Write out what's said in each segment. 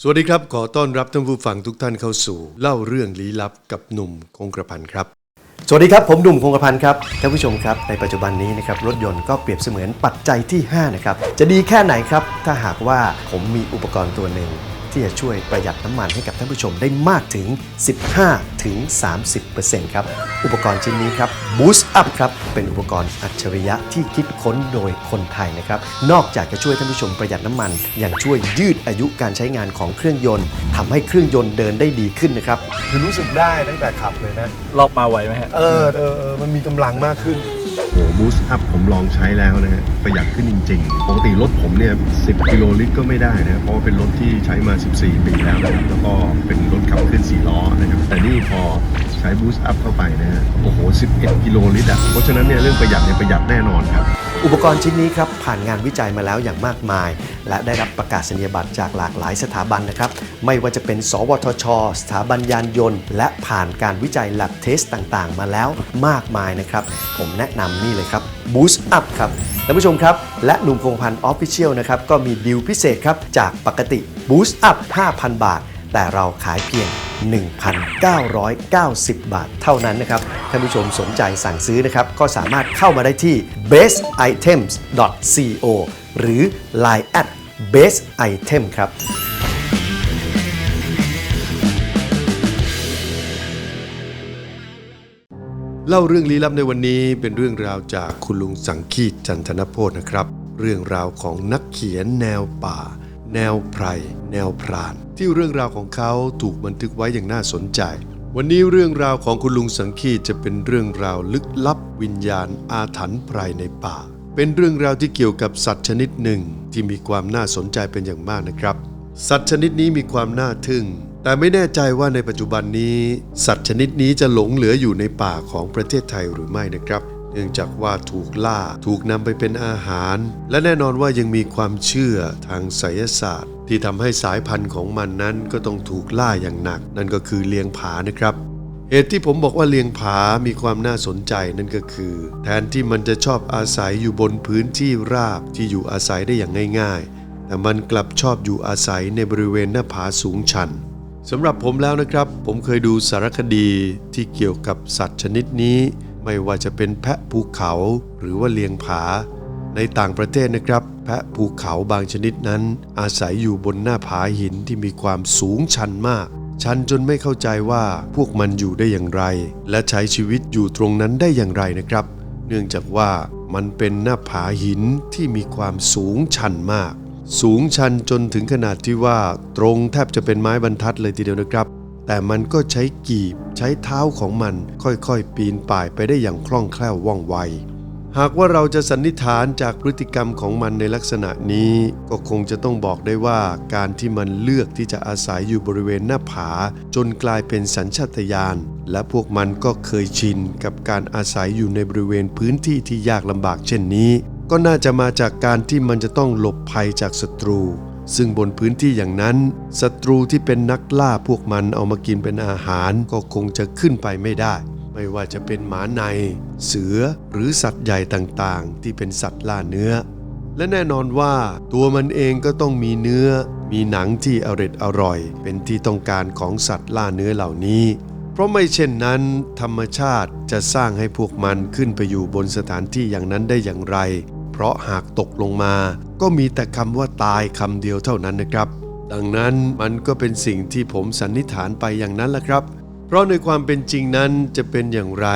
สวัสดีครับ ขอต้อนรับท่านผู้ฟังทุกท่านเข้าสู่ เล่าเรื่องลี้ลับกับหนุ่มคงกระพันครับ สวัสดีครับ ผมหนุ่มคงกระพันครับท่านผู้ชมครับในปัจจุบันนี้นะครับรถยนต์ก็เปรียบเสมือนปัจจัยที่ 5 นะครับ จะดีแค่ไหนครับ ถ้าหากว่าผมมีอุปกรณ์ตัวหนึ่ง ที่จะช่วยประหยัดน้ำมันให้กับท่านผู้ชมได้มากถึง 15 ถึง 30%ครับ อุปกรณ์ชิ้นนี้ครับ Boost Up ครับ เป็นอุปกรณ์อัจฉริยะที่คิดค้นโดยคนไทยนะครับ นอกจากจะช่วยท่านผู้ชมประหยัดน้ำมัน ยังช่วยยืดอายุการใช้งานของเครื่องยนต์ทำให้เครื่องยนต์เดินได้ดีขึ้นนะครับ คือรู้สึกได้ตั้งแต่ขับเลยนะ รอบมาไวไหมฮะ เออเออเออมันมีกำลังมากขึ้น โอ้บูสต์อัพผมลองใช้แล้วนะฮะประหยัดขึ้นจริงๆ ปกติรถผมเนี่ย 10 กิโลลิตรก็ไม่ได้นะเพราะว่าเป็นรถที่ใช้มา 14 ปีแล้วนะครับแล้วก็เป็นรถขับเคลื่อน4ล้อนะครับแต่นี่พอใช้บูสต์อัพเข้าไปนะฮะโอ้โห 11 กิโลลิตรอะเพราะฉะนั้นเนี่ยเรื่องประหยัดเนี่ยประหยัดแน่นอนครับ อุปกรณ์ชิ้นนี้ครับผ่านงานวิจัยมาแล้วอย่างมากมาย และได้รับประกาศนียบัตรจากหลากหลายสถาบันนะครับ ไม่ว่าจะเป็น สวทช สถาบันยานยนต์ และผ่านการวิจัย lab test ต่างๆ มาแล้วมากมายนะครับ ผมแนะนำนี่เลยครับ Boost Up ครับท่านผู้ชมครับ และหนุ่มคงพันธ์ Official นะครับก็มีดีลพิเศษครับจากปกติ Boost Up 5,000 บาท แต่เราขายเพียง 1,990 บาทเท่านั้นนะครับ ท่านผู้ชมสนใจสั่งซื้อนะครับ ก็สามารถเข้ามาได้ที่ bestitems.co หรือ line at bestitem ครับเล่าเรื่องลี้ลับในวันนี้เป็นเรื่องราวจากคุณลุงสังคีตจันทนโพธนะครับ เรื่องราวของนักเขียนแนวป่า แนวไพร แนวพราน ที่เรื่องราวของเขาถูกบันทึกไว้อย่างน่าสนใจ วันนี้เรื่องราวของคุณลุงสังคีตจะเป็นเรื่องราวลึกลับ วิญญาณอาถรรพ์ไพรในป่า เป็นเรื่องราวที่เกี่ยวกับสัตว์ชนิดหนึ่งที่มีความน่าสนใจเป็นอย่างมากนะครับ สัตว์ชนิดนี้มีความน่าทึ่ง แต่ไม่แน่ใจว่าในปัจจุบันนี้ สัตว์ชนิดนี้จะหลงเหลืออยู่ในป่าของประเทศไทยหรือไม่นะครับ เนื่องจากว่าถูกล่าถูกนำไปเป็นอาหาร และแน่นอนว่ายังมีความเชื่อทางไสยศาสตร์ ที่ทำให้สายพันธุ์ของมันนั้นก็ต้องถูกล่าอย่างหนัก นั่นก็คือเลียงผานะครับเหตุที่ผมบอกว่าเลียงผา มีความน่าสนใจนั่นก็คือ แทนที่มันจะชอบอาศัยอยู่บนพื้นที่ราบที่อยู่อาศัยได้อย่างง่าย ๆ แต่มันกลับชอบอยู่อาศัยในบริเวณหน้าผาสูงชันสำหรับผมแล้วนะครับ ผมเคยดูสารคดีที่เกี่ยวกับสัตว์ชนิดนี้ ไม่ว่าจะเป็นแพะภูเขาหรือว่าเลียงผา ในต่างประเทศนะครับ แพะภูเขาบางชนิดนั้น อาศัยอยู่บนหน้าผาหินที่มีความสูงชันมาก ชันจนไม่เข้าใจว่าพวกมันอยู่ได้อย่างไร และใช้ชีวิตอยู่ตรงนั้นได้อย่างไรนะครับ เนื่องจากว่ามันเป็นหน้าผาหินที่มีความสูงชันมาก สูงชันจนถึงขนาดที่ว่า ตรงแทบจะเป็นไม้บรรทัดเลยทีเดียวนะครับ แต่มันก็ใช้กีบใช้เท้าของมันค่อยๆ ปีนป่ายไปได้อย่างคล่องแคล่วว่องไว หากว่าเราจะสันนิษฐานจากพฤติกรรมของมันในลักษณะนี้ ก็คงจะต้องบอกได้ว่าการที่มันเลือกที่จะอาศัยอยู่บริเวณหน้าผา จนกลายเป็นสัญชาตญาณและพวกมันก็เคยชินกับการอาศัยอยู่ในบริเวณพื้นที่ที่ยากลำบากเช่นนี้ ก็น่าจะมาจากการที่มันจะต้องหลบภัยจากศัตรู ซึ่งบนพื้นที่อย่างนั้นศัตรูที่เป็นนักล่าพวกมันเอามากินเป็นอาหารก็คงจะขึ้นไปไม่ได้ ไม่ว่าจะเป็นหมาใน เสือหรือสัตว์ใหญ่ต่างๆ ที่เป็นสัตว์ล่าเนื้อ และแน่นอนว่าตัวมันเองก็ต้องมีเนื้อ มีหนังที่อร็ดอร่อย เป็นที่ต้องการของสัตว์ล่าเนื้อเหล่านี้ เพราะไม่เช่นนั้น ธรรมชาติจะสร้างให้พวกมันขึ้นไปอยู่บนสถานที่อย่างนั้นได้อย่างไร เพราะหากตกลงมา ก็มีแต่คำว่าตายคำเดียวเท่านั้นนะครับ ดังนั้นมันก็เป็นสิ่งที่ผมสันนิษฐานไปอย่างนั้นแหละครับ เพราะในความเป็นจริงนั้นจะเป็นอย่างไร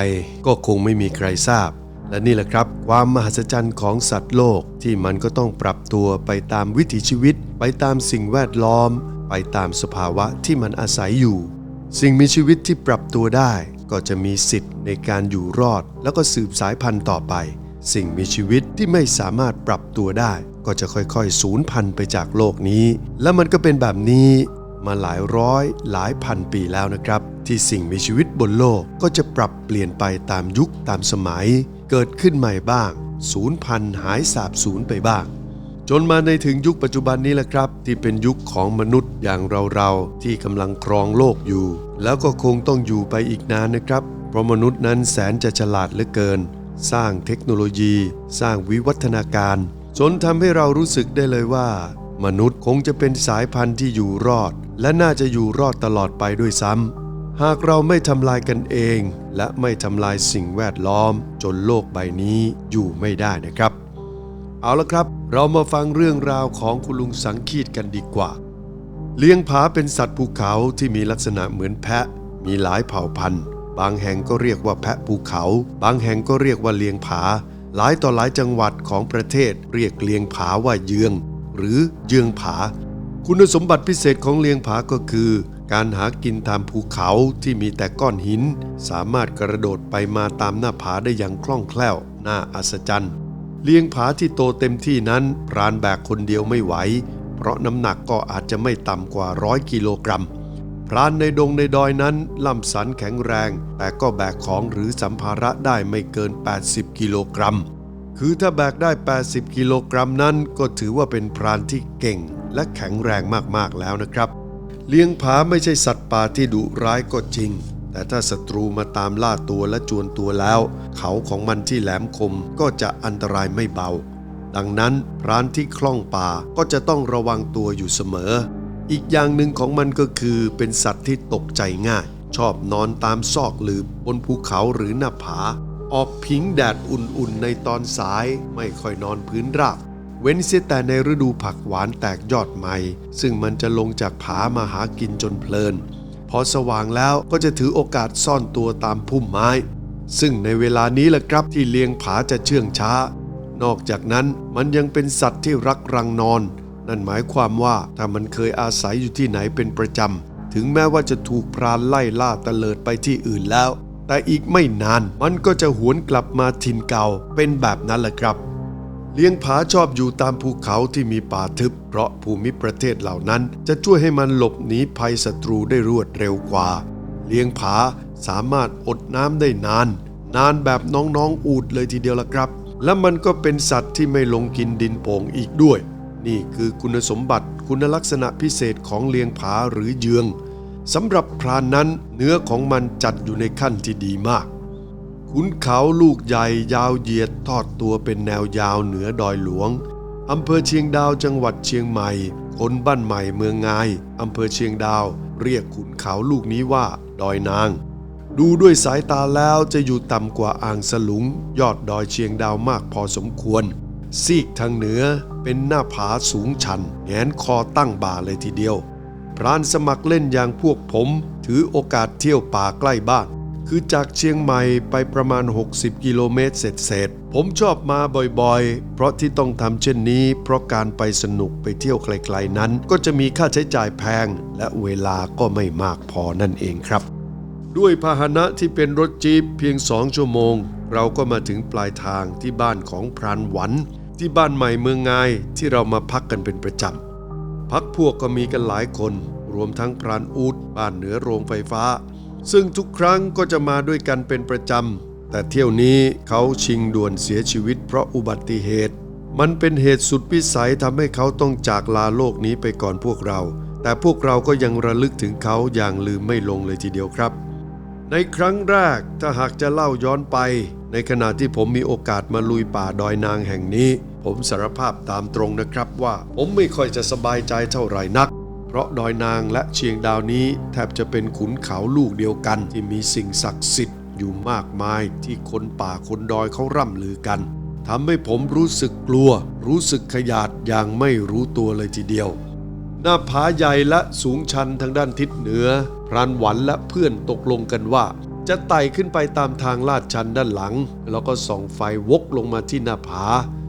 ก็คงไม่มีใครทราบ และนี่แหละครับ ความมหัศจรรย์ของสัตว์โลกที่มันก็ต้องปรับตัวไปตามวิถีชีวิต ไปตามสิ่งแวดล้อม ไปตามสภาวะที่มันอาศัยอยู่ สิ่งมีชีวิตที่ปรับตัวได้ก็จะมีสิทธิ์ในการอยู่รอดแล้วก็สืบสายพันธุ์ต่อไป สิ่งมีชีวิตที่ไม่สามารถปรับตัวได้ ก็จะค่อยๆ สูญพันธุ์ไปจากโลกนี้ และมันก็เป็นแบบนี้มาหลายร้อยหลายพันปีแล้วนะครับ ที่สิ่งมีชีวิตบนโลกก็จะปรับเปลี่ยนไปตามยุคตามสมัย เกิดขึ้นใหม่บ้างสูญพันธุ์หายสาบสูญไปบ้าง จนมาในถึงยุคปัจจุบันนี้แหละครับ ที่เป็นยุคของมนุษย์อย่างเราๆที่กำลังครองโลกอยู่ แล้วก็คงต้องอยู่ไปอีกนานนะครับ เพราะมนุษย์นั้นแสนจะฉลาดเหลือเกิน สร้างเทคโนโลยี สร้างวิวัฒนาการ จนทำให้เรารู้สึกได้เลยว่า มนุษย์คงจะเป็นสายพันธุ์ที่อยู่รอด และน่าจะอยู่รอดตลอดไปด้วยซ้ำหากเราไม่ทำลายกันเอง และไม่ทำลายสิ่งแวดล้อม จนโลกใบนี้อยู่ไม่ได้นะครับ เอาละครับ เรามาฟังเรื่องราวของคุณลุงสังคีตกันดีกว่า เลี้ยงผาเป็นสัตว์ภูเขาที่มีลักษณะเหมือนแพะ มีหลายเผ่าพันธุ์ บางแห่งก็เรียกว่าแพะภูเขา บางแห่งก็เรียกว่าเลียงผา หลายต่อหลายจังหวัดของประเทศเรียกเลียงผาว่าเยือง หรือเยืองผา คุณสมบัติพิเศษของเลียงผาก็คือ การหากินตามภูเขาที่มีแต่ก้อนหิน สามารถกระโดดไปมาตามหน้าผาได้อย่างคล่องแคล่ว น่าอัศจรรย์ เลียงผาที่โตเต็มที่นั้นพรานแบกคนเดียวไม่ไหว เพราะน้ำหนักก็อาจจะไม่ต่ำกว่าร้อยกิโลกรัม พรานในดงในดอยนั้นล่ำสันแข็งแรง แต่ก็แบกของหรือสัมภาระได้ไม่เกิน 80 กิโลกรัม คือถ้าแบกได้ 80 กิโลกรัมนั้น ก็ถือว่าเป็นพรานที่เก่งและแข็งแรงมากๆแล้วนะครับ เลี้ยงผาไม่ใช่สัตว์ป่าที่ดุร้ายก็จริง แต่ถ้าศัตรูมาตามล่าตัวและจวนตัวแล้ว เขาของมันที่แหลมคมก็จะอันตรายไม่เบา ดังนั้นพรานที่คล่องป่าก็จะต้องระวังตัวอยู่เสมอ อีกอย่างหนึ่งของมันก็คือเป็นสัตว์ที่ตกใจง่าย ชอบนอนตามซอกหลืบบนภูเขาหรือหน้าผา ออกพิงแดดอุ่นๆในตอนสายไม่ค่อยนอนพื้นราบ เว้นเสียแต่ในฤดูผักหวานแตกยอดใหม่ ซึ่งมันจะลงจากผามาหากินจนเพลิน พอสว่างแล้วก็จะถือโอกาสซ่อนตัวตามพุ่มไม้ ซึ่งในเวลานี้แหละครับที่เลียงผาจะเชื่องช้า นอกจากนั้นมันยังเป็นสัตว์ที่รักรังนอน นั่นหมายความว่าถ้ามันเคยอาศัยอยู่ที่ไหนเป็นประจำ ถึงแม้ว่าจะถูกพรานไล่ล่าตะเลิดไปที่อื่นแล้ว แต่อีกไม่นานมันก็จะหวนกลับมาถิ่นเก่าเป็นแบบนั้นแหละครับ เลี้ยงผาชอบอยู่ตามภูเขาที่มีป่าทึบ เพราะภูมิประเทศเหล่านั้น จะช่วยให้มันหลบหนีภัยศัตรูได้รวดเร็วกว่า เลี้ยงผาสามารถอดน้ำได้นาน นานแบบน้องๆอูดเลยทีเดียวละครับ และมันก็เป็นสัตว์ที่ไม่ลงกินดินโป่งอีกด้วย นี่คือคุณสมบัติคุณลักษณะพิเศษของเลียงผาหรือเยืองสำหรับพรานนั้นเนื้อของมันจัดอยู่ในขั้นที่ดีมาก ขุนเขาลูกใหญ่ยาวเหยียดทอดตัวเป็นแนวยาวเหนือดอยหลวงอำเภอเชียงดาวจังหวัดเชียงใหม่คนบ้านใหม่เมืองงายอำเภอเชียงดาว เรียกขุนเขาลูกนี้ว่า ดอยนาง ดูด้วยสายตาแล้วจะอยู่ต่ำกว่าอ่างสลุง ยอดดอยเชียงดาวมากพอสมควร ซีกทางเหนือเป็นหน้าผาสูงชันแงนคอตั้งบ่าเลยทีเดียว พรานสมัครเล่นอย่างพวกผม ถือโอกาสเที่ยวป่าใกล้บ้าน คือจากเชียงใหม่ไปประมาณ 60 กิโลเมตรเศษๆผมชอบมาบ่อยๆ เพราะที่ต้องทำเช่นนี้ เพราะการไปสนุกไปเที่ยวไกลๆนั้น ก็จะมีค่าใช้จ่ายแพง และเวลาก็ไม่มากพอนั่นเองครับ ด้วยพาหนะที่เป็นรถจี๊ปเพียงสองชั่วโมง เราก็มาถึงปลายทางที่บ้านของพรานหวัน ที่บ้านใหม่เมืองงายที่เรามาพักกันเป็นประจำพักพวกก็มีกันหลายคน รวมทั้งพรานอูดบ้านเหนือโรงไฟฟ้า ซึ่งทุกครั้งก็จะมาด้วยกันเป็นประจำแต่เที่ยวนี้เขาชิงด่วนเสียชีวิตเพราะอุบัติเหตุ มันเป็นเหตุสุดวิสัยทำให้เขาต้องจากลาโลกนี้ไปก่อนพวกเรา แต่พวกเราก็ยังระลึกถึงเขาอย่างลืมไม่ลงเลยทีเดียวครับ ในครั้งแรกถ้าหากจะเล่าย้อนไป ในขณะที่ผมมีโอกาสมาลุยป่าดอยนางแห่งนี้ ผมสารภาพตามตรงนะครับว่า ผมไม่ค่อยจะสบายใจเท่าไหร่นัก เพราะดอยนางและเชียงดาวนี้ แทบจะเป็นขุนเขาลูกเดียวกัน ที่มีสิ่งศักดิ์สิทธิ์อยู่มากมายที่คนป่าคนดอยเขาร่ำลือกันทำให้ผมรู้สึกกลัว รู้สึกขยาดอย่างไม่รู้ตัวเลยทีเดียว หน้าผาใหญ่และสูงชันทางด้านทิศเหนือพรานหวันและเพื่อนตกลงกันว่า จะไต่ขึ้นไปตามทางลาดชันด้านหลัง แล้วก็ส่องไฟวกลงมาที่หน้าผา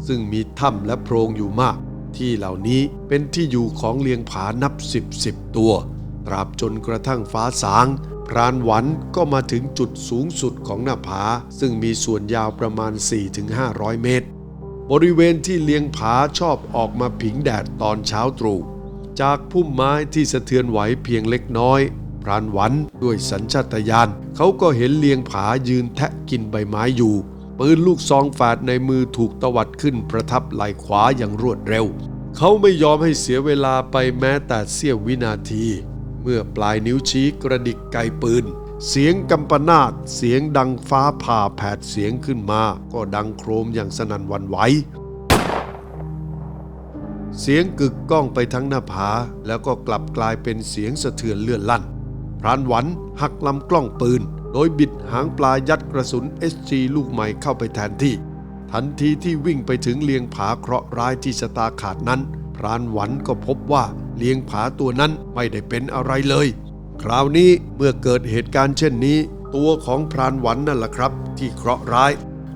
ซึ่งมีถ้ำและโพรงอยู่มาก ที่เหล่านี้เป็นที่อยู่ของเลียงผานับสิบสิบตัว ตราบจนกระทั่งฟ้าสาง พรานหวันก็มาถึงจุดสูงสุดของหน้าผา ซึ่งมีส่วนยาวประมาณ 4-500 เมตร บริเวณที่เลียงผาชอบออกมาผิงแดดตอนเช้าตรู่จากพุ่มไม้ที่สะเทือนไหวเพียงเล็กน้อย พรานหวันด้วยสัญชาตญาณเขาก็เห็นเลียงผายืนแทะกินใบไม้อยู่ ปืนลูกซองแฝดในมือถูกตวัดขึ้นประทับไหล่ขวาอย่างรวดเร็ว เขาไม่ยอมให้เสียเวลาไปแม้แต่เสี้ยววินาที เมื่อปลายนิ้วชี้กระดิกไกปืน เสียงกำปนาตเสียงดังฟ้าผ่าแผดเสียงขึ้นมา ก็ดังโครมอย่างสนั่นวันไหวเสียงกึกก้องไปทั้งหน้าผา แล้วก็กลับกลายเป็นเสียงสะเทือนเลื่อนลั่น พรานหวันหักลำกล้องปืน โดยบิดหางปลายัดกระสุน SG ลูกใหม่เข้าไปแทนที่ ทันทีที่วิ่งไปถึงเลียงผาเคราะห์ร้ายที่ชะตาขาดนั้น พรานหวันก็พบว่าเลียงผาตัวนั้นไม่ได้เป็นอะไรเลย คราวนี้เมื่อเกิดเหตุการณ์เช่นนี้ ตัวของพรานหวันนั่นแหละครับ ที่เคราะห์ร้าย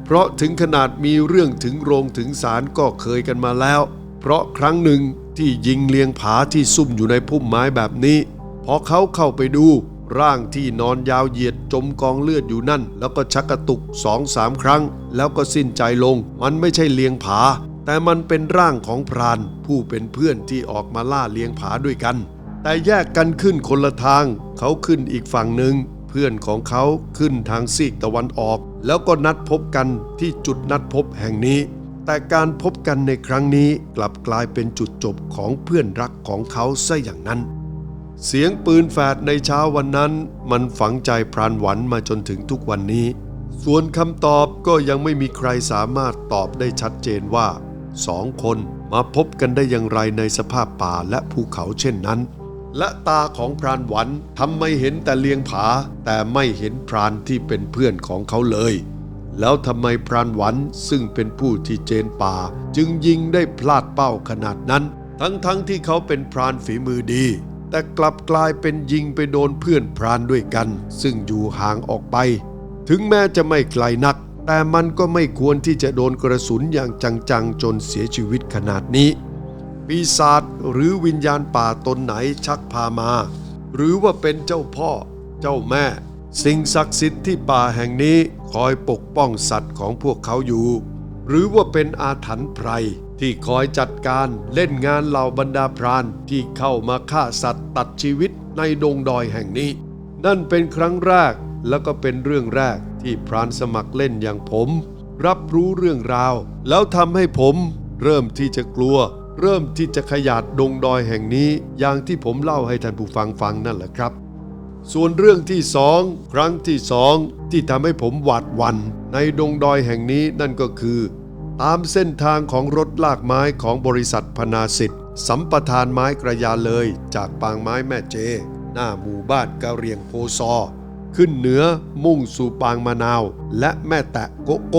เพราะถึงขนาดมีเรื่องถึงโรงถึงศาลก็เคยกันมาแล้ว เพราะครั้งหนึ่งที่ยิงเลียงผาที่ซุ่มอยู่ในพุ่มไม้แบบนี้ พอเขาเข้าไปดู ร่างที่นอนยาวเหยียดจมกองเลือดอยู่นั่น แล้วก็ชักกระตุกสองสามครั้ง แล้วก็สิ้นใจลง มันไม่ใช่เลียงผา แต่มันเป็นร่างของพราน ผู้เป็นเพื่อนที่ออกมาล่าเลียงผาด้วยกัน แต่แยกกันขึ้นคนละทาง เขาขึ้นอีกฝั่งหนึ่งเพื่อนของเขาขึ้นทางซีกตะวันออก แล้วก็นัดพบกันที่จุดนัดพบแห่งนี้แต่การพบกันในครั้งนี้กลับกลายเป็นจุดจบของเพื่อนรักของเขาซะอย่างนั้น เสียงปืนแฝดในเช้าวันนั้น มันฝังใจพรานหวันมาจนถึงทุกวันนี้ ส่วนคำตอบก็ยังไม่มีใครสามารถตอบได้ชัดเจนว่าสองคนมาพบกันได้อย่างไรในสภาพป่าและภูเขาเช่นนั้น และตาของพรานหวันทำไม่เห็นแต่เลียงผา แต่ไม่เห็นพรานที่เป็นเพื่อนของเขาเลย แล้วทำไมพรานหวันซึ่งเป็นผู้ที่เจนป่า จึงยิงได้พลาดเป้าขนาดนั้น ทั้งๆทที่เขาเป็นพรานฝีมือดี แต่กลับกลายเป็นยิงไปโดนเพื่อนพรานด้วยกัน ซึ่งอยู่ห่างออกไป ถึงแม้จะไม่ไกลนัก แต่มันก็ไม่ควรที่จะโดนกระสุนอย่างจังๆ จนเสียชีวิตขนาดนี้ ปีศาจหรือวิญญาณป่าตนไหนชักพามา หรือว่าเป็นเจ้าพ่อ เจ้าแม่ สิ่งศักดิ์สิทธิ์ที่ป่าแห่งนี้คอยปกป้องสัตว์ของพวกเขาอยู่ หรือว่าเป็นอาถรรพ์ไพร ที่คอยจัดการเล่นงานเหล่าบรรดาพรานที่เข้ามาฆ่าสัตว์ตัดชีวิตในดงดอยแห่งนี้ นั่นเป็นครั้งแรกแล้วก็เป็นเรื่องแรกที่พรานสมัครเล่นอย่างผม รับรู้เรื่องราว แล้วทำให้ผมเริ่มที่จะกลัว เริ่มที่จะขยาดดงดอยแห่งนี้ อย่างที่ผมเล่าให้ท่านผู้ฟังฟังนั่นแหละครับ ส่วนเรื่องที่สองครั้งที่สองที่ทำให้ผมหวาดวันในดงดอยแห่งนี้นั่นก็คือ ตามเส้นทางของรถลากไม้ของบริษัทพนาสิทธิ์สัมปทานไม้กระยาเลยจากปางไม้แม่เจ หน้าหมู่บ้านกะเรียงโพซอ ขึ้นเหนือมุ่งสู่ปางมะนาว และแม่แตะโกโก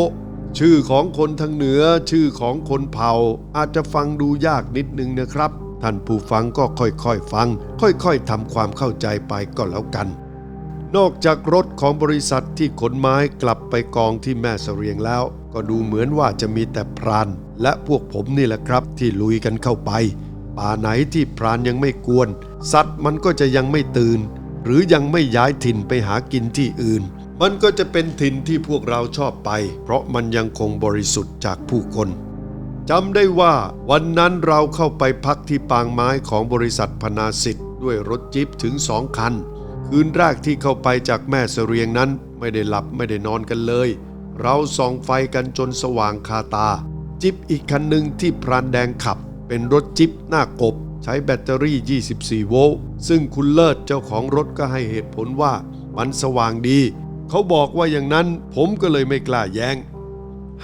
ชื่อของคนทางเหนือชื่อของคนเผ่า อาจจะฟังดูยากนิดนึงนะครับ ท่านผู้ฟังก็ค่อยๆฟัง ค่อยๆทำความเข้าใจไปก็แล้วกัน นอกจากรถของบริษัทที่ขนไม้กลับไปกองที่แม่เสรียงแล้ว ก็ดูเหมือนว่าจะมีแต่พรานและพวกผมนี่แหละครับ ที่ลุยกันเข้าไป ป่าไหนที่พรานยังไม่กวน สัตว์มันก็จะยังไม่ตื่น หรือยังไม่ย้ายถิ่นไปหากินที่อื่น มันก็จะเป็นถิ่นที่พวกเราชอบไป เพราะมันยังคงบริสุทธิ์จากผู้คนจำได้ว่าวันนั้นเราเข้าไปพักที่ปางไม้ของบริษัทพนาสิทธิ์ด้วยรถจิ๊บถึงสองคัน คืนแรกที่เข้าไปจากแม่เสรียงนั้นไม่ได้หลับไม่ได้นอนกันเลย เราส่องไฟกันจนสว่างคาตา จิบอีกคันหนึ่งที่พรานแดงขับ เป็นรถจิบหน้ากบ ใช้แบตเตอรี่ 24 โวลต์ซึ่งคุณเลิศเจ้าของรถก็ให้เหตุผลว่ามันสว่างดี เขาบอกว่าอย่างนั้นผมก็เลยไม่กล้าแย้ง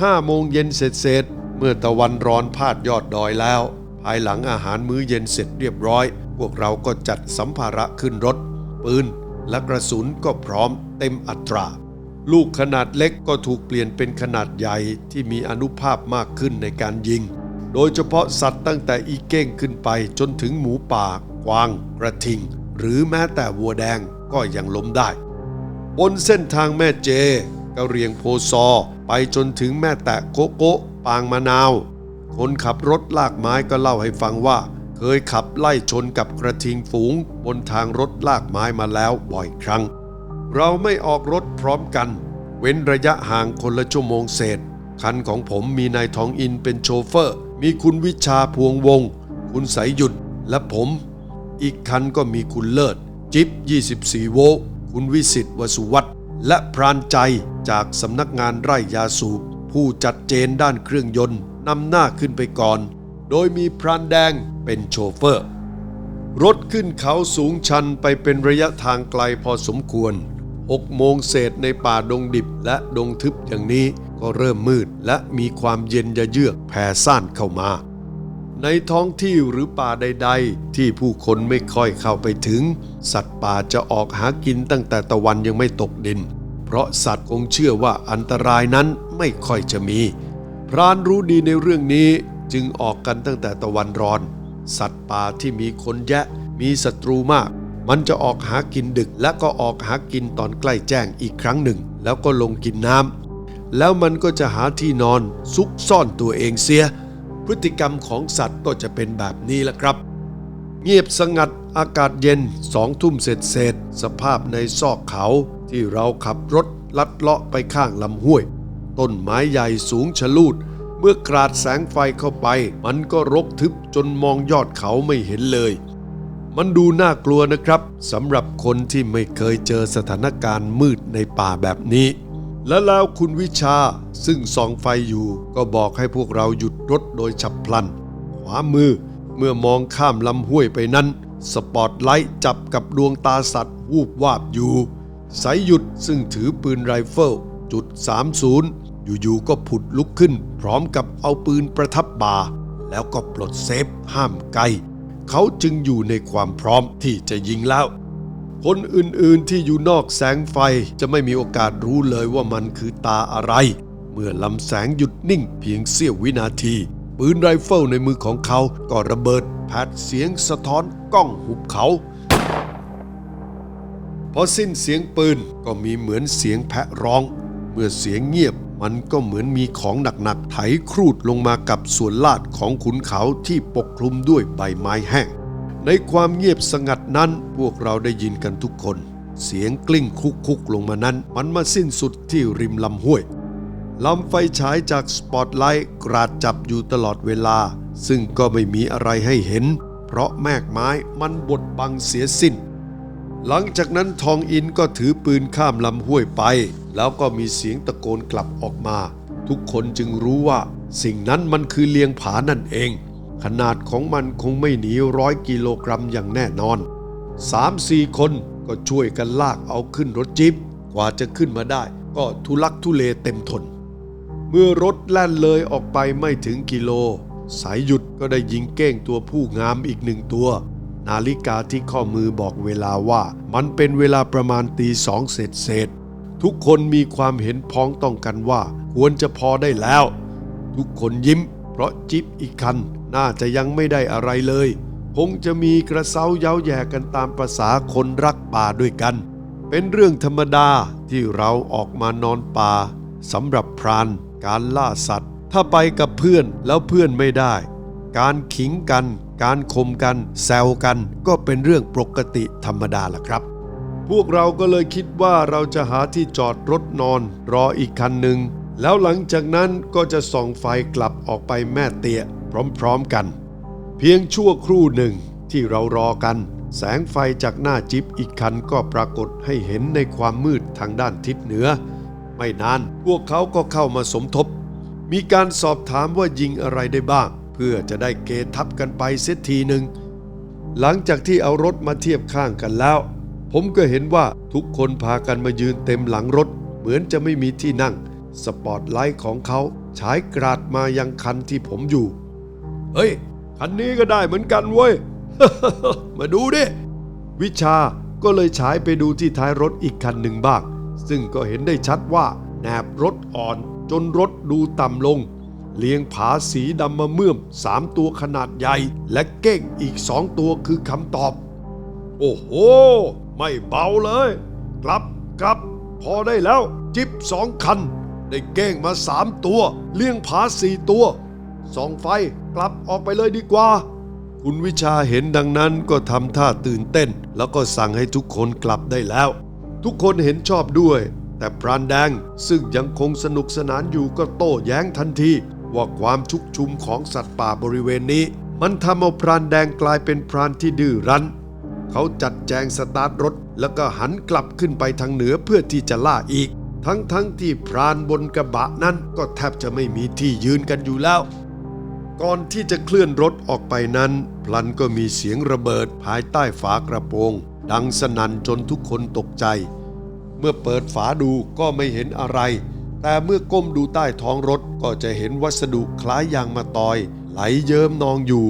ห้าโมงเย็นเสร็จเสร็จเมื่อตะวันร้อนพาดยอดดอยแล้ว ภายหลังอาหารมื้อเย็นเสร็จเรียบร้อย พวกเราก็จัดสัมภาระขึ้นรถ ปืนและกระสุนก็พร้อมเต็มอัตรา ลูกขนาดเล็กก็ถูกเปลี่ยนเป็นขนาดใหญ่ที่มีอนุภาพมากขึ้นในการยิง โดยเฉพาะสัตว์ตั้งแต่อีเก้งขึ้นไปจนถึงหมูป่า กวาง กระทิง หรือแม้แต่วัวแดงก็ยังล้มได้ บนเส้นทางแม่เจกะเรียงโพซอ ไปจนถึงแม่แตะโกโกปางมะนาว คนขับรถลากไม้ก็เล่าให้ฟังว่า เคยขับไล่ชนกับกระทิงฝูง บนทางรถลากไม้มาแล้วบ่อยครั้ง เราไม่ออกรถพร้อมกัน เว้นระยะห่างคนละชั่วโมงเศษ คันของผมมีนายทองอินเป็นโชเฟอร์ มีคุณวิชาพวงวง คุณสายหยุดและผม อีกคันก็มีคุณเลิศ จิ๊บ 24 โวลต์คุณวิสิตวสุวัตและพรานใจจากสำนักงานไร่ยาสูบ ผู้จัดเจนด้านเครื่องยนต์นำหน้าขึ้นไปก่อน โดยมีพรานแดงเป็นโชเฟอร์ รถขึ้นเขาสูงชันไปเป็นระยะทางไกลพอสมควร 6โมงเศษในป่าดงดิบและดงทึบอย่างนี้ก็เริ่มมืดและมีความเย็นยะเยือกแผ่ซ่านเข้ามา ในท้องที่หรือป่าใด ๆ ที่ผู้คนไม่ค่อยเข้าไปถึง สัตว์ป่าจะออกหากินตั้งแต่ตะวันยังไม่ตกดิน เพราะสัตว์คงเชื่อว่าอันตรายนั้นไม่ค่อยจะมี พรานรู้ดีในเรื่องนี้จึงออกกันตั้งแต่ตะวันร้อน สัตว์ป่าที่มีคนแยะมีศัตรูมาก มันจะออกหากินดึกและก็ออกหากินตอนใกล้แจ้งอีกครั้งหนึ่ง แล้วก็ลงกินน้ำแล้วมันก็จะหาที่นอนซุกซ่อนตัวเองเสีย พฤติกรรมของสัตว์ก็จะเป็นแบบนี้ละครับ เงียบสงัดอากาศเย็นสองทุ่มเศษเศษสภาพในซอกเขาที่เราขับรถลัดเลาะไปข้างลำห้วย ต้นไม้ใหญ่สูงชะลูด เมื่อกราดแสงไฟเข้าไป มันก็รกทึบจนมองยอดเขาไม่เห็นเลย มันดูน่ากลัวนะครับสำหรับคนที่ไม่เคยเจอสถานการณ์มืดในป่าแบบนี้ และแล้วคุณวิชาซึ่งส่องไฟอยู่ก็บอกให้พวกเราหยุดรถโดยฉับพลัน ขวามือเมื่อมองข้ามลำห้วยไปนั้น สปอตไลท์จับกับดวงตาสัตว์วูบวาบอยู่สายหยุดซึ่งถือปืนไรเฟิลจุด 30 อยู่ๆก็ผุดลุกขึ้น พร้อมกับเอาปืนประทับบ่า แล้วก็ปลดเซฟห้ามไกล เขาจึงอยู่ในความพร้อมที่จะยิงแล้ว คนอื่นๆที่อยู่นอกแสงไฟจะไม่มีโอกาสรู้เลยว่ามันคือตาอะไร เมื่อลำแสงหยุดนิ่งเพียงเสี้ยววินาที ปืนไรเฟิลในมือของเขาก็ระเบิดแผดเสียงสะท้อนกล้องหุบเขาพอสิ้นเสียงปืนก็มีเหมือนเสียงแพะร้อง เมื่อเสียงเงียบ มันก็เหมือนมีของหนักๆไถครูดลงมากับส่วนลาดของขุนเขาที่ปกคลุมด้วยใบไม้แห้ง ในความเงียบสงัดนั้นพวกเราได้ยินกันทุกคน เสียงกลิ้งคุกคุกๆลงมานั้น มันมาสิ้นสุดที่ริมลำห้วยลำไฟฉายจากสปอตไลท์กราดจับอยู่ตลอดเวลา ซึ่งก็ไม่มีอะไรให้เห็น เพราะแมกไม้มันบดบังเสียสิ้น หลังจากนั้นทองอินก็ถือปืนข้ามลำห้วยไป แล้วก็มีเสียงตะโกนกลับออกมา ทุกคนจึงรู้ว่า สิ่งนั้นมันคือเลียงผานั่นเอง ขนาดของมันคงไม่หนีร้อยกิโลกรัมอย่างแน่นอนสามสี่คนก็ช่วยกันลากเอาขึ้นรถจิ๊บกว่าจะขึ้นมาได้ ก็ทุลักทุเลเต็มทน เมื่อรถแล่นเลยออกไปไม่ถึงกิโล สายหยุดก็ได้ยิงเก้งตัวผู้งามอีกหนึ่งตัว นาฬิกาที่ข้อมือบอกเวลาว่ามันเป็นเวลาประมาณตีสองเศษเศษๆทุกคนมีความเห็นพ้องต้องกันว่า ควรจะพอได้แล้ว ทุกคนยิ้ม เพราะจิ๊บอีกคัน น่าจะยังไม่ได้อะไรเลย คงจะมีกระเซ้าเย้าแย่กันตามประษาคนรักป่าด้วยกัน เป็นเรื่องธรรมดาที่เราออกมานอนป่าสำหรับพราน การล่าสัตว์ ถ้าไปกับเพื่อนแล้วเพื่อนไม่ได้ การขิงกัน การคมกัน แซวกัน ก็เป็นเรื่องปกติธรรมดาล่ะครับ พวกเราก็เลยคิดว่าเราจะหาที่จอดรถนอน รออีกคันหนึ่งแล้วหลังจากนั้นก็จะส่องไฟกลับออกไปแม่เตียพร้อมๆกัน เพียงชั่วครู่หนึ่งที่เรารอกัน แสงไฟจากหน้าจิบอีกคันก็ปรากฏให้เห็นในความมืดทางด้านทิศเหนือ ไม่นานพวกเขาก็เข้ามาสมทบ มีการสอบถามว่ายิงอะไรได้บ้าง พื่อจะได้เกทับกันไปเสียทีหนึ่งหลังจากที่เอารถมาเทียบข้างกันแล้ว ผมก็เห็นว่าทุกคนพากันมายืนเต็มหลังรถ เหมือนจะไม่มีที่นั่ง สปอตไลท์ของเขาฉายกราดมายังคันที่ผมอยู่ เฮ้ย คันนี้ก็ได้เหมือนกันเว้ย มาดูดิ วิชาก็เลยฉายไปดูที่ท้ายรถอีกคันหนึ่งบ้าง ซึ่งก็เห็นได้ชัดว่าแหนบรถอ่อนจนรถดูต่ำลง เลี้ยงผาสีดำมาเมื่อมสามตัวขนาดใหญ่ และเก้งอีกสองตัวคือคำตอบ โอ้โห ไม่เบาเลย กลับกลับ พอได้แล้ว จิ๊บสองคัน ได้เก้งมาสามตัว เลี้ยงผาสี่ตัวสองไฟกลับออกไปเลยดีกว่า คุณวิชาเห็นดังนั้นก็ทำท่าตื่นเต้น แล้วก็สั่งให้ทุกคนกลับได้แล้ว ทุกคนเห็นชอบด้วย แต่พรานแดงซึ่งยังคงสนุกสนานอยู่ก็โต้แย้งทันที ว่าความชุกชุมของสัตว์ป่าบริเวณนี้ มันทำเอาพรานแดงกลายเป็นพรานที่ดื้อรั้น เขาจัดแจงสตาร์ทรถ แล้วก็หันกลับขึ้นไปทางเหนือเพื่อที่จะล่าอีก ทั้งๆทที่พรานบนกระบะนั้นก็แทบจะไม่มีที่ยืนกันอยู่แล้ว ก่อนที่จะเคลื่อนรถออกไปนั้น พลันก็มีเสียงระเบิดภายใต้ฝากระโปรง ดังสนั่นจนทุกคนตกใจ เมื่อเปิดฝาดูก็ไม่เห็นอะไร แต่เมื่อก้มดูใต้ท้องรถก็จะเห็นวัสดุคล้ายยางมะตอย ไหลเยิ้มนองอยู่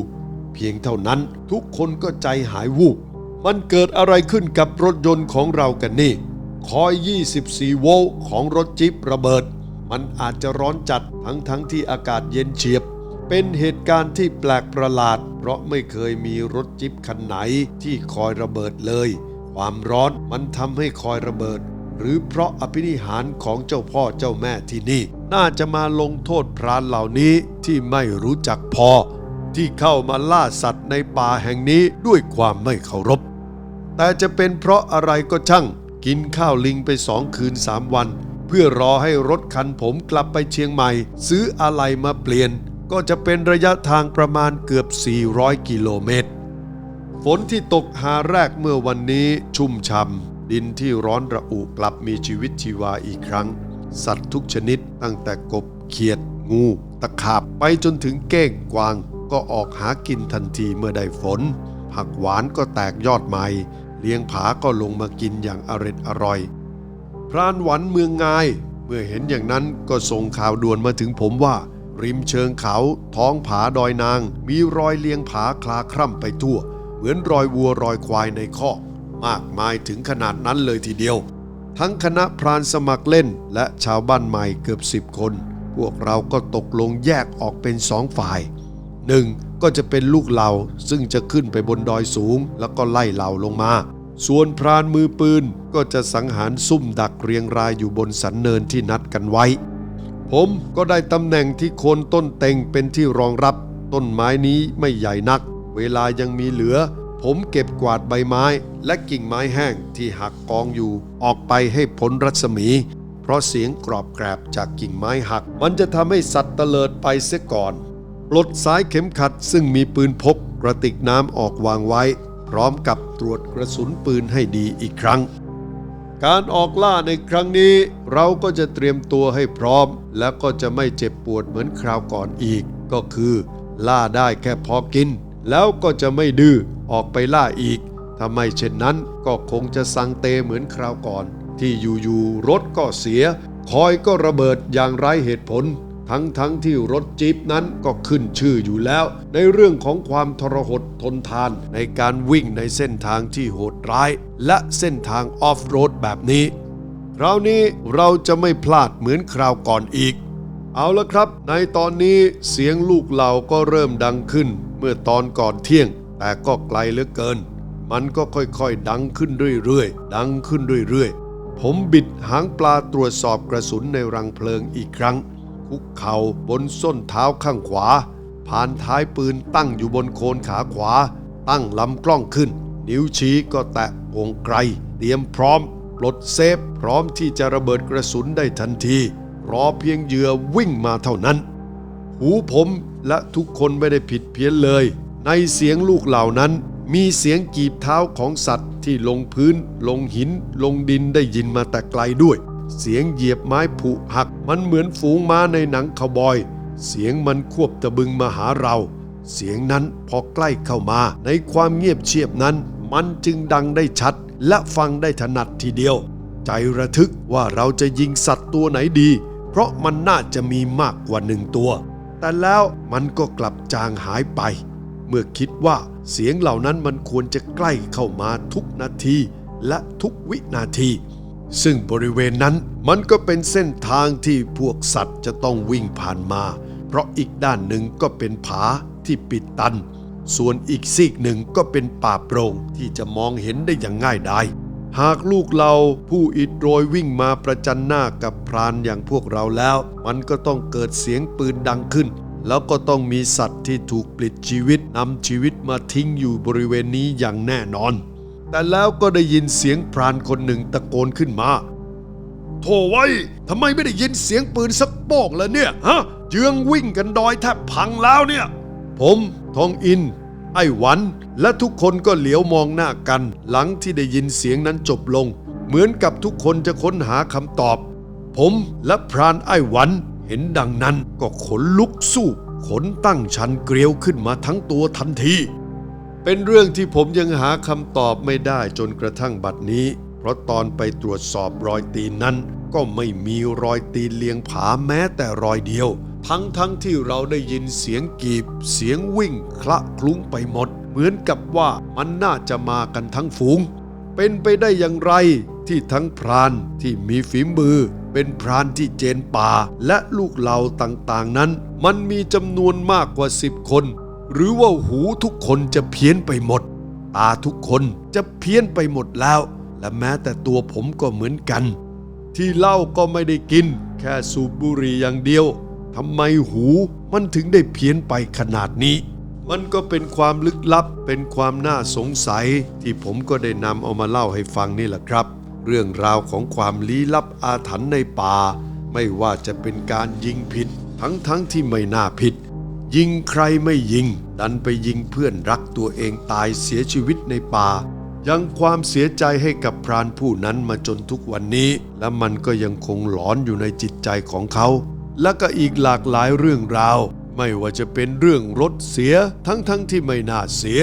เพียงเท่านั้นทุกคนก็ใจหายวูบมันเกิดอะไรขึ้นกับรถยนต์ของเรากันนี่ คอย 24 โวลต์ของรถจิ๊บระเบิด มันอาจจะร้อนจัดทั้งทั้งที่อากาศเย็นเฉียบ เป็นเหตุการณ์ที่แปลกประหลาด เพราะไม่เคยมีรถจิ๊บคันไหนที่คอยระเบิดเลย ความร้อนมันทำให้คอยระเบิด หรือเพราะอภินิหารของเจ้าพ่อเจ้าแม่ที่นี่ น่าจะมาลงโทษพรานเหล่านี้ที่ไม่รู้จักพอ ที่เข้ามาล่าสัตว์ในป่าแห่งนี้ด้วยความไม่เคารพ แต่จะเป็นเพราะอะไรก็ช่าง กินข้าวลิงไปสองคืนสามวัน เพื่อรอให้รถคันผมกลับไปเชียงใหม่ ซื้ออะไรมาเปลี่ยน ก็จะเป็นระยะทางประมาณเกือบ 400 กิโลเมตรฝนที่ตกหาแรกเมื่อวันนี้ชุ่มช่ำ ดินที่ร้อนระอุกลับมีชีวิตชีวาอีกครั้ง สัตว์ทุกชนิดตั้งแต่กบเขียด งู ตะขาบไปจนถึงเก้งกวาง ก็ออกหากินทันทีเมื่อได้ฝน ผักหวานก็แตกยอดใหม่ เลี้ยงผาก็ลงมากินอย่างอร็ดอร่อย พรานหวันเมืองงาย เมื่อเห็นอย่างนั้นก็ส่งข่าวด่วนมาถึงผมว่า ริมเชิงเขา ท้องผาดอยนาง มีรอยเลียงผาคลาคร่ำไปทั่ว เหมือนรอยวัวรอยควายในคอก มากมายถึงขนาดนั้นเลยทีเดียว ทั้งคณะพรานสมัครเล่นและชาวบ้านใหม่เกือบสิบคน พวกเราก็ตกลงแยกออกเป็นสองฝ่ายหนึ่งก็จะเป็นลูกเหล่าซึ่งจะขึ้นไปบนดอยสูง แล้วก็ไล่เหล่าลงมา ส่วนพรานมือปืนก็จะสังหารซุ่มดักเรียงรายอยู่บนสันเนินที่นัดกันไว้ ผมก็ได้ตำแหน่งที่โคนต้นเต็งเป็นที่รองรับ ต้นไม้นี้ไม่ใหญ่นัก เวลายังมีเหลือ ผมเก็บกวาดใบไม้และกิ่งไม้แห้งที่หักกองอยู่ออกไปให้พ้นรัศมี เพราะเสียงกรอบแกรบจากกิ่งไม้หัก มันจะทำให้สัตว์เตลิดไปเสียก่อนปลดสายเข็มขัดซึ่งมีปืนพกกระติกน้ำออกวางไว้ พร้อมกับตรวจกระสุนปืนให้ดีอีกครั้ง การออกล่าในครั้งนี้ เราก็จะเตรียมตัวให้พร้อม และก็จะไม่เจ็บปวดเหมือนคราวก่อนอีก ก็คือ ล่าได้แค่พอกิน แล้วก็จะไม่ดื้อออกไปล่าอีกถ้าไม่เช่นนั้นก็คงจะสังเตเหมือนคราวก่อน ที่อยู่ๆรถก็เสีย คอยก็ระเบิดอย่างไร้เหตุผล ทั้งทั้งที่รถจี๊ปนั้นก็ขึ้นชื่ออยู่แล้ว ในเรื่องของความทรหดทนทานในการวิ่งในเส้นทางที่โหดร้าย และเส้นทางออฟโรดแบบนี้คราวนี้เราจะไม่พลาดเหมือนคราวก่อนอีก เอาละครับ ในตอนนี้เสียงลูกเหล่าก็เริ่มดังขึ้น เมื่อตอนก่อนเที่ยง แต่ก็ไกลเหลือเกิน มันก็ค่อยๆ ดังขึ้นเรื่อยๆ ดังขึ้นเรื่อยๆ ผมบิดหางปลาตรวจสอบกระสุนในรังเพลิงอีกครั้ง คุกเข่าบนส้นเท้าข้างขวา ผ่านท้ายปืนตั้งอยู่บนโคนขาขวา ตั้งลำกล้องขึ้น นิ้วชี้ก็แตะวงไกล เตรียมพร้อมปลดเซฟพร้อมที่จะระเบิดกระสุนได้ทันที รอเพียงเหยื่อวิ่งมาเท่านั้น หูผม และทุกคนไม่ได้ผิดเพี้ยนเลย ในเสียงลูกเหล่านั้น มีเสียงกีบเท้าของสัตว์ที่ลงพื้น ลงหิน ลงดินได้ยินมาแต่ไกลด้วย เสียงเหยียบไม้ผุหักมันเหมือนฝูงม้าในหนังคาวบอย เสียงมันควบตะบึงมาหาเรา เสียงนั้นพอใกล้เข้ามา ในความเงียบเชียบนั้น มันจึงดังได้ชัด และฟังได้ถนัดทีเดียว ใจระทึกว่าเราจะยิงสัตว์ตัวไหนดี เพราะมันน่าจะมีมากกว่าหนึ่งตัว แต่แล้วมันก็กลับจางหายไป เมื่อคิดว่าเสียงเหล่านั้นมันควรจะใกล้เข้ามาทุกนาทีและทุกวินาที ซึ่งบริเวณนั้นมันก็เป็นเส้นทางที่พวกสัตว์จะต้องวิ่งผ่านมา เพราะอีกด้านหนึ่งก็เป็นผาที่ปิดตัน ส่วนอีกซีกหนึ่งก็เป็นป่าโปร่งที่จะมองเห็นได้อย่างง่ายดาย หากลูกเราผู้อิดโรยวิ่งมาประจันหน้ากับพรานอย่างพวกเราแล้ว มันก็ต้องเกิดเสียงปืนดังขึ้น แล้วก็ต้องมีสัตว์ที่ถูกปลิดชีวิตนำชีวิตมาทิ้งอยู่บริเวณนี้อย่างแน่นอน แต่แล้วก็ได้ยินเสียงพรานคนหนึ่งตะโกนขึ้นมาโธ่ไว้ยทำไมไม่ได้ยินเสียงปืนสักโป้งล่ะเนี่ยฮะเจืองวิ่งกันดอยแทบพังแล้วเนี่ย ผมทองอิน ไอ้หวัน และทุกคนก็เหลียวมองหน้ากัน หลังที่ได้ยินเสียงนั้นจบลง เหมือนกับทุกคนจะค้นหาคำตอบ ผมและพรานไอ้หวัน เห็นดังนั้นก็ขนลุกสู้ ขนตั้งชันเกลียวขึ้นมาทั้งตัวทันที เป็นเรื่องที่ผมยังหาคำตอบไม่ได้จนกระทั่งบัดนี้ เพราะตอนไปตรวจสอบรอยตีนนั้น ก็ไม่มีรอยตีนเลียงผาแม้แต่รอยเดียว ทั้งทั้งที่เราได้ยินเสียงกีบ เสียงวิ่งคละคลุ้งไปหมด เหมือนกับว่ามันน่าจะมากันทั้งฝูง เป็นไปได้อย่างไรที่ทั้งพรานที่มีฝีมือ เป็นพรานที่เจนป่าและลูกเหล่าต่างๆนั้น มันมีจำนวนมากกว่าสิบคน หรือว่าหูทุกคนจะเพี้ยนไปหมด ตาทุกคนจะเพี้ยนไปหมดแล้ว และแม้แต่ตัวผมก็เหมือนกัน ที่เหล้าก็ไม่ได้กิน แค่สูบบุหรี่อย่างเดียว ทำไมหูมันถึงได้เพี้ยนไปขนาดนี้ มันก็เป็นความลึกลับ เป็นความน่าสงสัย ที่ผมก็ได้นำเอามาเล่าให้ฟังนี่แหละครับ เรื่องราวของความลี้ลับอาถรรพ์ในป่า ไม่ว่าจะเป็นการยิงผิด ทั้งๆทที่ไม่น่าผิด ยิงใครไม่ยิง ดันไปยิงเพื่อนรักตัวเองตายเสียชีวิตในป่ายังความเสียใจให้กับพรานผู้นั้นมาจนทุกวันนี้ และมันก็ยังคงหลอนอยู่ในจิตใจของเขา และก็อีกหลากหลายเรื่องราว ไม่ว่าจะเป็นเรื่องรถเสียทั้งๆทที่ไม่น่าเสีย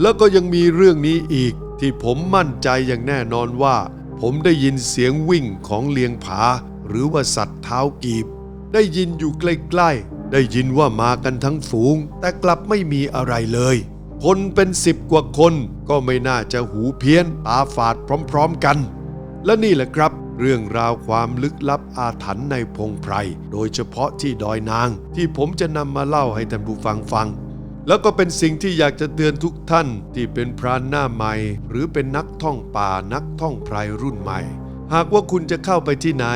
แล้วก็ยังมีเรื่องนี้อีกที่ผมมั่นใจอย่างแน่นอนว่า ผมได้ยินเสียงวิ่งของเลียงผา หรือว่าสัตว์เท้ากีบ ได้ยินอยู่ใกล้ๆ ได้ยินว่ามากันทั้งฝูง แต่กลับไม่มีอะไรเลย คนเป็นสิบกว่าคนก็ไม่น่าจะหูเพี้ยนตาฝาดพร้อม ๆกัน และนี่แหละครับ เรื่องราวความลึกลับอาถรรพ์ในพงไพร โดยเฉพาะที่ดอยนาง ที่ผมจะนำมาเล่าให้ท่านผู้ฟังฟัง แล้วก็เป็นสิ่งที่อยากจะเตือนทุกท่านที่เป็นพรานหน้าใหม่ หรือเป็นนักท่องป่านักท่องไพรรุ่นใหม่ หากว่าคุณจะเข้าไปที่ไหน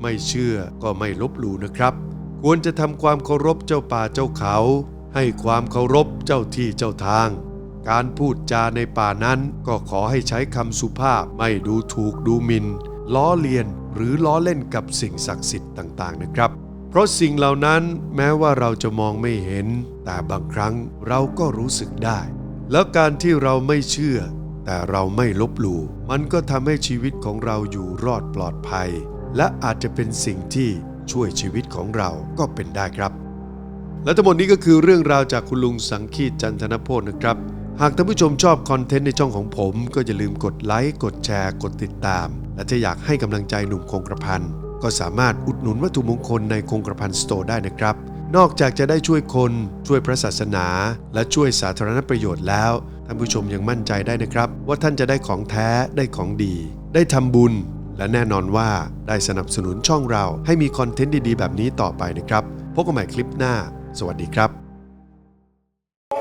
ไม่เชื่อก็ไม่ลบหลู่นะครับ ควรจะทำความเคารพเจ้าป่าเจ้าเขา ให้ความเคารพเจ้าที่เจ้าทางการพูดจาในป่านั้นก็ขอให้ใช้คำสุภาพไม่ดูถูกดูหมิน่น ล้อเลียนหรือล้อเล่นกับสิ่งศักดิ์สิทธิ์ต่างๆนะครับ เพราะสิ่งเหล่านั้นแม้ว่าเราจะมองไม่เห็น แต่บางครั้งเราก็รู้สึกได้ แล้วการที่เราไม่เชื่อ แต่เราไม่ลบหลู่มันก็ทำให้ชีวิตของเราอยู่รอดปลอดภัย และอาจจะเป็นสิ่งที่ช่วยชีวิตของเราก็เป็นได้ครับ และทั้งหมดนี้ก็คือเรื่องราวจากคุณลุงสังคีตจันทนโพธนะครับหากท่านผู้ชมชอบคอนเทนต์ในช่องของผม ก็อย่าลืมกดไลค์ กดแชร์ กดติดตาม และถ้าอยากให้กำลังใจหนุ่มคงกระพันก็สามารถอุดหนุนวัตถุมงคลในคงกระพันสโตร์ได้นะครับ นอกจากจะได้ช่วยคนช่วยพระศาสนา และช่วยสาธารณประโยชน์แล้วท่านผู้ชมยังมั่นใจได้นะครับ ว่าท่านจะได้ของแท้ได้ของดี ได้ทำบุญ และแน่นอนว่าได้สนับสนุนช่องเราให้มีคอนเทนต์ดีๆ แบบนี้ต่อไปนะครับพบกันใหม่คลิปหน้า สวัสดีครับ